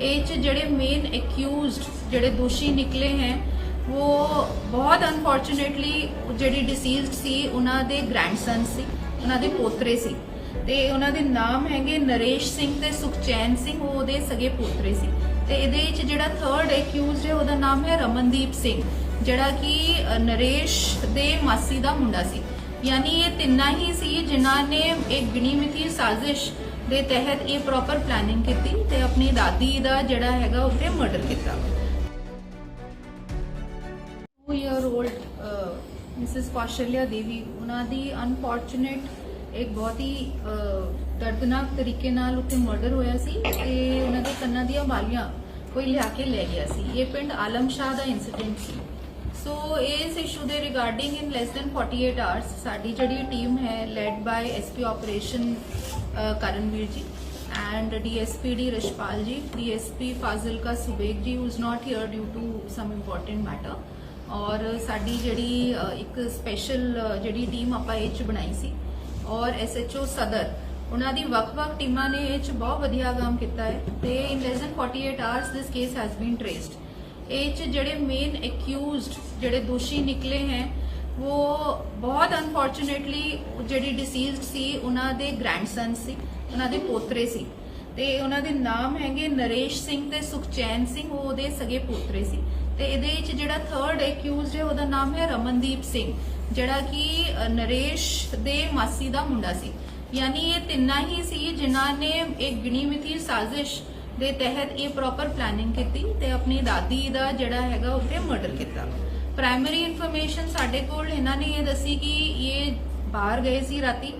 ਇਹ ਚ ਜਿਹੜੇ ਮੇਨ ਐਕਿਊਜ਼ਡ ਜਿਹੜੇ ਦੋਸ਼ੀ ਨਿਕਲੇ ਹੈ, ਉਹ ਬਹੁਤ ਅਨਫੋਰਚੂਨੇਟਲੀ ਜਿਹੜੀ ਡਿਸੀਜ਼ਡ ਸੀ, ਉਹਨਾਂ ਦੇ ਗ੍ਰੈਂਡਸਨ ਸੀ, ਉਹਨਾਂ ਦੇ ਪੋਤਰੇ ਸੀ। ਤੇ ਉਹਨਾਂ ਦੇ ਨਾਮ ਹੈਗੇ ਨਰੇਸ਼ ਸਿੰਘ ਤੇ ਸੁਖਚੈਨ ਸਿੰਘ, ਉਹ ਉਹਦੇ ਸਗੇ ਪੋਤਰੇ ਸੀ। ਤੇ ਇਹਦੇ ਵਿੱਚ ਜਿਹੜਾ ਥਰਡ ਐਕਿਊਜ਼ਡ ਹੈ, ਉਹਦਾ ਨਾਮ ਹੈ ਰਮਨਦੀਪ ਸਿੰਘ, ਜਿਹੜਾ ਕਿ ਨਰੇਸ਼ ਦੇ ਮਾਸੀ ਦਾ ਮੁੰਡਾ ਸੀ। ਯਾਨੀ ਇਹ ਤਿੰਨਾਂ ਹੀ ਸੀ ਜਿਨ੍ਹਾਂ ਨੇ ਇੱਕ ਗਿਣੀ ਮਿਥੀ ਸਾਜ਼ਿਸ਼ ਦੇ ਤਹਿਤ ਇਹ ਪ੍ਰੋਪਰ ਪਲੈਨਿੰਗ ਕੀਤੀ ਤੇ ਆਪਣੀ ਦਾਦੀ ਦਾ ਜਿਹੜਾ ਹੈਗਾ ਉੱਤੇ ਮਰਡਰ ਕੀਤਾ। 2 year old Mrs Kaushalya Devi, ਉਹਨਾਂ ਦੀ ਅਨਫੋਰਚੂਨੇਟ ਇੱਕ ਬਹੁਤ ਹੀ ਦਰਦਨਾਕ ਤਰੀਕੇ ਨਾਲ ਉੱਥੇ ਮਰਡਰ ਹੋਇਆ ਸੀ ਤੇ ਉਹਨਾਂ ਦੇ ਕੰਨਾਂ ਦੀਆਂ ਵਾਲੀਆਂ ਕੋਈ ਲਿਆ ਕੇ ਲੈ ਗਿਆ ਸੀ। ਇਹ ਪਿੰਡ ਆਲਮ ਸ਼ਾਹ ਦਾ ਇਨਸੀਡੈਂਟ ਸੀ। ਸੋ ਇਸ ਇਸ਼ੂ ਦੇ regarding in less than 48 hours ਸਾਡੀ ਜਿਹੜੀ ਟੀਮ ਹੈ led by SP operation Karanveer ji and DSP D Rishpal ji, DSP Fazilka Subek ji who is not here due to some important matter ਔਰ ਸਾਡੀ ਜਿਹੜੀ ਇੱਕ special ਜਿਹੜੀ team ਆਪਾਂ ਇਹ ਚ ਬਣਾਈ ਸੀ ਔਰ ਐਸਐਚਓ ਸਦਰ ਉਹਨਾਂ ਦੀ ਵੱਖ-ਵੱਖ ਟੀਮਾਂ ਨੇ ਇਹ ਚ ਬਹੁਤ ਵਧੀਆ ਕੰਮ ਕੀਤਾ ਹੈ ਤੇ in less than 48 hours this case has been traced ਇਹ ਚ ਜਿਹੜੇ ਮੇਨ ਐਕਿਊਜ਼ਡ ਜਿਹੜੇ ਦੋਸ਼ੀ ਨਿਕਲੇ ਹੈ, ਉਹ ਬਹੁਤ ਅਨਫੋਰਚੂਨੇਟਲੀ ਜਿਹੜੀ ਡਿਸੀਜ਼ਡ ਸੀ, ਉਹਨਾਂ ਦੇ ਗ੍ਰੈਂਡਸਨ ਸੀ, ਉਹਨਾਂ ਦੇ ਪੋਤਰੇ ਸੀ। ਤੇ ਉਹਨਾਂ ਦੇ ਨਾਮ ਹੈਗੇ ਨਰੇਸ਼ ਸਿੰਘ ਤੇ ਸੁਖਚੈਨ ਸਿੰਘ, ਉਹ ਉਹਦੇ ਸਗੇ ਪੋਤਰੇ ਸੀ। ਤੇ ਇਹਦੇ ਵਿੱਚ ਜਿਹੜਾ ਥਰਡ ਐਕਿਊਜ਼ਡ ਹੈ, ਉਹਦਾ ਨਾਮ ਹੈ ਰਮਨਦੀਪ ਸਿੰਘ, ਜਿਹੜਾ ਕਿ ਨਰੇਸ਼ ਦੇ ਮਾਸੀ ਦਾ ਮੁੰਡਾ ਸੀ। ਯਾਨੀ ਇਹ ਤਿੰਨਾਂ ਹੀ ਸੀ ਜਿਨ੍ਹਾਂ ਨੇ ਇੱਕ ਗਿਣੀ ਮਿਥੀ ਸਾਜ਼ਿਸ਼ ਦੇ ਤਹਿਤ ਇਹ ਪ੍ਰੋਪਰ ਪਲੈਨਿੰਗ ਕੀਤੀ ਤੇ ਆਪਣੀ ਦਾਦੀ ਦਾ ਜਿਹੜਾ ਹੈਗਾ ਉੱਤੇ ਮਰਡਰ ਕੀਤਾ। ਪ੍ਰਾਇਮਰੀ ਇਨਫੋਰਮੇਸ਼ਨ ਸਾਡੇ ਕੋਲ ਇਹਨਾਂ ਨੇ ਇਹ ਦੱਸੀ ਕਿ ਇਹ ਬਾਹਰ ਗਏ ਸੀ ਰਾਤੀ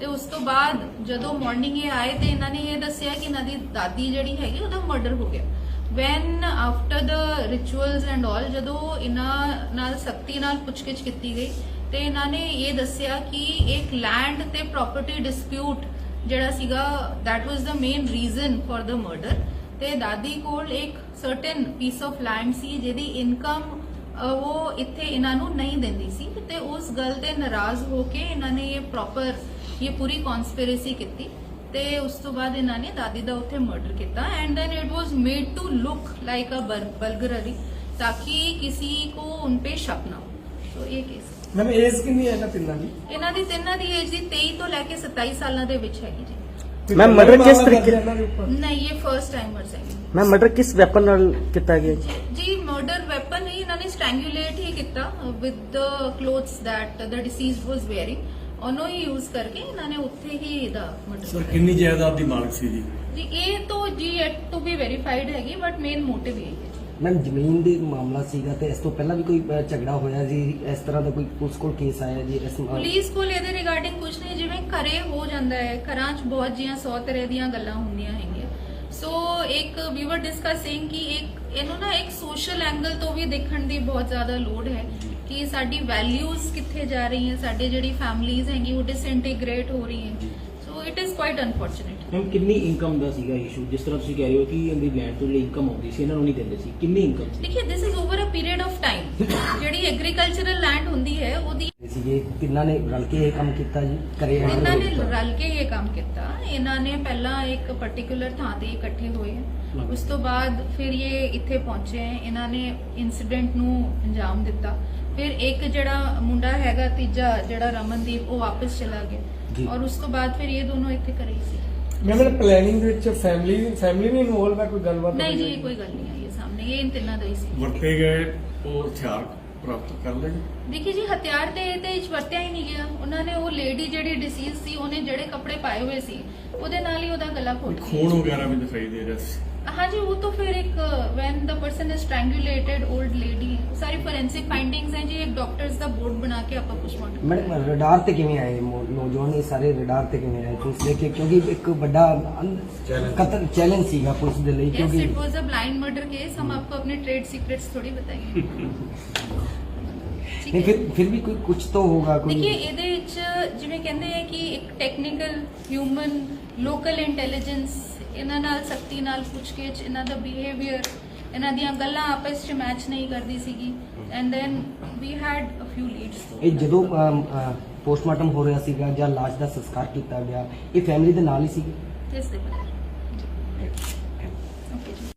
ਤੇ ਉਸ ਤੋਂ ਬਾਅਦ ਜਦੋਂ ਮਾਰਨਿੰਗ ਇਹ ਆਏ ਤੇ ਇਹਨਾਂ ਨੇ ਇਹ ਦੱਸਿਆ ਕਿ ਇਹਨਾਂ ਦੀ ਦਾਦੀ ਜਿਹੜੀ ਹੈਗੀ ਉਹਦਾ ਮਰਡਰ ਹੋ ਗਿਆ। When after the rituals and all ਜਦੋਂ ਇਹਨਾਂ ਨਾਲ ਸਖਤੀ ਨਾਲ ਪੁੱਛਗਿੱਛ ਕੀਤੀ ਗਈ ਤੇ ਇਹਨਾਂ ਨੇ ਇਹ ਦੱਸਿਆ ਕਿ ਇੱਕ ਲੈਂਡ ਤੇ ਪ੍ਰਾਪਰਟੀ ਡਿਸਪਿਊਟ ਜਿਹੜਾ ਸੀਗਾ, that was the main reason for the murder. ਤੇ ਦਾਦੀ ਕੋਲ ਇੱਕ ਸਰਟਨ ਪੀਸ of ਲੈਂਡ ਸੀ, ਜਿਹਦੀ ਇਨਕਮ ਉਹ ਇੱਥੇ ਇਹਨਾਂ ਨੂੰ ਨਹੀਂ ਦਿੰਦੀ ਸੀ। ਤੇ ਉਸ ਗੱਲ ਤੇ ਨਾਰਾਜ਼ ਹੋ ਕੇ ਇਹਨਾਂ ਨੇ ਇਹ ਪ੍ਰੋਪਰ ਇਹ ਪੂਰੀ ਕਨਸਪੀਰੇਸੀ ਕੀਤੀ। ਤੇ ਉਸ ਤੋਂ ਬਾਅਦ ਇਹਨਾਂ ਨੇ ਦਾਦੀ ਦਾ ਉੱਥੇ ਮਰਡਰ ਕੀਤਾ। And then it was made to look like a burglary ਤਾਂ ਕਿ ਕਿਸੇ ਕੋ ਉਨ ਪੇ ਸ਼ੱਕ ਨਾ ਹੋ ਸੋ ਇਹ ਕੇਸ ਮੈਮ ਏਜ ਕਿੰਨੀ ਹੈ ਇਹਨਾਂ ਤਿੰਨਾਂ ਦੀ? ਇਹਨਾਂ ਦੀ ਤਿੰਨਾਂ ਦੀ ਏਜ ਦੀ 23 ਤੋਂ ਲੈ ਕੇ 27 ਸਾਲਾਂ ਦੇ ਵਿੱਚ ਹੈਗੀ ਜੀ। ਪਹਿਲਾਂ murder ਕਿਸ ਤਰੀਕੇ- ਹੈ ਦੇ? ਨਹੀਂ ਇਹ ਫਰਸਟ ਟਾਈਮਰਸ ਹੈਗੇ। ਮੈਂ ਮਰਡਰ ਕਿਸ ਵੈਪਨ ਨਾਲ ਕੀਤਾ ਗਿਆ? ਜੀ ਜੀ ਮਰਡਰ ਵੈਪਨ ਹੀ ਇਹਨਾਂ ਨੇ ਸਟ੍ਰੈਂਗੂਲੇਟ ਹੀ ਕੀਤਾ with the clothes that the deceased was wearing ਉਹਨੂੰ ਹੀ ਯੂਜ਼ ਕਰਕੇ ਇਹਨਾਂ ਨੇ ਉੱਥੇ ਹੀ ਇਹਦਾ ਮਰਡਰ ਸਰ ਕਿੰਨੀ ਜਾਇਦਾਦ ਦੀ ਮਾਲਕ ਸੀ ਜੀ? ਜੀ ਇਹ ਤੋਂ ਜੀ ਐਟ ਟੂ ਬੀ ਵੈਰੀਫਾਈਡ ਹੈਗੀ ਬਟ ਮੇਨ ਮੋਟਿਵ ਇਹ ਹੈ। ਮੈਮ ਜ਼ਮੀਨ ਦੇ ਮਾਮਲਾ ਸੀਗਾ ਤੇ ਇਸ ਤੋਂ ਪਹਿਲਾਂ ਵੀ ਕੋਈ ਅ, ਝਗੜਾ ਹੋਇਆ ਜੀ? ਇਸ ਤਰ੍ਹਾਂ ਦਾ ਕੋਈ ਪੁਲਿਸ ਕੋਲ ਕੇਸ ਆਇਆ ਜੀ? ਇਸ ਅ, ਪੁਲਿਸ ਕੋਲ ਇਹਦੇ ਰਿਗਾਰਡਿੰਗ ਕੁਝ ਨਹੀਂ ਜਿਵੇਂ ਘਰੇ ਹੋ ਜਾਂਦਾ ਹੈ। ਘਰਾਂ 'ਚ ਬਹੁਤ ਜੀਆਂ ਸੌ ਤਰ੍ਹਾਂ ਦੀਆਂ ਗੱਲਾਂ ਹੁੰਦੀਆਂ ਹੈਗੀਆਂ। ਸੋ ਇੱਕ ਵੀ ਵਰ ਡਿਸਕਸਿੰਗ ਕਿ ਇੱਕ ਇਹਨੂੰ ਨਾ ਇੱਕ ਸੋਸ਼ਲ ਐਂਗਲ ਤੋਂ ਵੀ ਦੇਖਣ ਦੀ ਬਹੁਤ ਜ਼ਿਆਦਾ ਲੋੜ ਹੈ ਕਿ ਸਾਡੀ ਵੈਲਿਊਜ਼ ਕਿੱਥੇ ਜਾ ਰਹੀਆਂ ਸਾਡੇ ਜਿਹੜੀ ਫੈਮਲੀਜ਼ ਹੈਗੀ ਉਹ ਡਿਸਇੰਟੀਗ੍ਰੇਟ ਹੋ ਰਹੀ ਹੈ so it is quite unfortunate ma'am ਕਿੰਨੀ ਇਨਕਮ ਦਾ ਸੀਗਾ ਇਸ਼ੂ ਜਿਸ ਤਰ੍ਹਾਂ ਤੁਸੀਂ ਕਹਿ ਰਹੇ ਹੋ ਕਿ ਇਹਦੀ ਲੈਂਡ ਤੋਂ ਲਈ ਇਨਕਮ ਆਉਂਦੀ ਸੀ ਇਹਨਾਂ ਨੂੰ ਨਹੀਂ ਦਿੰਦੇ ਸੀ। ਕਿੰਨੀ ਇਨਕਮ ਸੀ? ਦੇਖਿਏ this is over a period of time ਜਿਹੜੀ ਐਗਰੀਕਲਚਰਲ ਲੈਂਡ ਹੁੰਦੀ ਹੈ ਉਹਦੀ ਸੀਗੇ ਤਿੰਨਾਂ ਨੇ ਰਲ ਕੇ ਇਹ ਕੰਮ ਕੀਤਾ ਜੀ? ਕਰੇ ਇਹਨਾਂ ਨੇ ਰਲ ਕੇ ਇਹ ਕੰਮ ਕੀਤਾ। ਇਹਨਾਂ ਨੇ ਪਹਿਲਾਂ ਇੱਕ ਪਾਰਟਿਕੂਲਰ ਥਾਂ ਤੇ ਇਕੱਠੇ ਹੋਏ। ਉਸ ਤੋਂ ਬਾਅਦ ਫਿਰ ਇਹ ਇੱਥੇ ਪਹੁੰਚੇ। ਇਹਨਾਂ ਨੇ ਇਨਸੀਡੈਂਟ ਨੂੰ ਅੰਜਾਮ ਦਿੱਤਾ। ਫਿਰ ਇੱਕ ਜਿਹੜਾ ਮੁੰਡਾ ਹੈਗਾ ਤੀਜਾ ਜਿਹੜਾ ਰਮਨਦੀਪ ਉਹ ਵਾਪਸ ਚਲਾ। ਗਿਆ। ਔਰ ਉਸ ਤੋਂ ਬਾਅਦ ਫਿਰ ਇਹ ਦੋਨੋਂ ਇੱਥੇ ਕਰੇ ਸੀ। ਮੈਮ ਇਹ ਪਲੈਨਿੰਗ ਦੇ ਵਿੱਚ ਫੈਮਿਲੀ ਫੈਮਿਲੀ ਵੀ ਇਨਵੋਲਵ ਹੈ? ਕੋਈ ਗੱਲਬਾਤ ਨਹੀਂ ਜੀ ਕੋਈ ਗੱਲ ਨਹੀਂ ਆਈ ਸਾਹਮਣੇ। ਇਹ ਇਨ ਤਿੰਨਾਂ ਦਾ ਹੀ ਸੀ। ਵਰਤੇ ਗਏ ਉਹ ਹਥਿਆਰ ਪ੍ਰਾਪਤ ਕਰ ਲਏ? ਦੇਖੀ ਜੀ ਹਥਿਆਰ ਤੇ ਵਿੱਚ ਵਰਤਿਆ ਹੀ ਨਹੀਂ ਗਿਆ। ਉਹਨਾਂ ਨੇ ਉਹ ਲੇਡੀ ਜਿਹੜੀ ਡਿਸੀਜ਼ ਸੀ ਉਹਨੇ ਜਿਹੜੇ ਕੱਪੜੇ ਪਾਏ ਹੋਏ ਸੀ ਉਹਦੇ ਨਾਲ ਹੀ ਉਹਦਾ ਗਲਾ ਘੋਟ ਖੂਨ ਵਗੈਰਾ ਵੀ ਦਿਖਾਈ ਦੇ ਰਿਹਾ ਸੀ। हाँ जी वो तो फिर एक when the person is strangulated old lady सारी फोरेंसिक फाइंडिंग्स हैं जी एक डॉक्टर्स द बोर्ड बना के ਆਪਾਂ ਪੁਸ਼ਵਾਉਣਾ ਮੈਡਮ ਰਡਾਰ ਤੇ ਕਿਵੇਂ ਆਏ ਨੌਜਵਾਨ ਇਹ ਸਾਰੇ ਰਡਾਰ ਤੇ ਕਿਵੇਂ ਆਏ ਪੁਲਿਸ ਦੇ ਕਿ ਕਿਉਂਕਿ ਇੱਕ ਵੱਡਾ ਕਤਲ ਚੈਲੰਜ ਸੀਗਾ ਪੁਲਿਸ ਦੇ ਲਈ ਕਿਉਂਕਿ it was a blind murder case ਹਮ ਆਪਕੋ ਆਪਣੇ ट्रेड सीक्रेट्स थोड़ी बताएँगे ਨਹੀਂ ਫਿਰ ਫਿਰ ਵੀ ਕੋਈ ਕੁਝ ਤਾਂ ਹੋਗਾ ਕੋਈ ਦੇਖिए ਇਹਦੇ ਵਿੱਚ ਜਿਵੇਂ ਕਹਿੰਦੇ ਆ ਕਿ ਇੱਕ ਟੈਕਨੀਕਲ ਹਿਊਮਨ ਲੋਕਲ ਇੰਟੈਲੀਜੈਂਸ ਇਹਨਾਂ ਨਾਲ ਸਖਤੀ ਨਾਲ ਪੁੱਛਗਿੱਛ ਇਹਨਾਂ ਦਾ ਬਿਹੇਵੀਅਰ ਇਹਨਾਂ ਦੀਆਂ ਗੱਲਾਂ ਆਪਸ 'ਚ ਮੈਚ ਨਹੀਂ ਕਰਦੀ ਸੀਗੀ। And then we had a few leads ਇਹ ਜਦੋਂ ਪੋਸਟਮਾਰਟਮ ਹੋ ਰਿਹਾ ਸੀਗਾ ਜਾਂ ਲਾਸ਼ ਦਾ ਸੰਸਕਾਰ ਕੀਤਾ ਗਿਆ ਇਹ ਫੈਮਿਲੀ ਦੇ ਨਾਲ ਹੀ ਸੀਗੀ? ਇਸ ਦੇ ਬਾਰੇ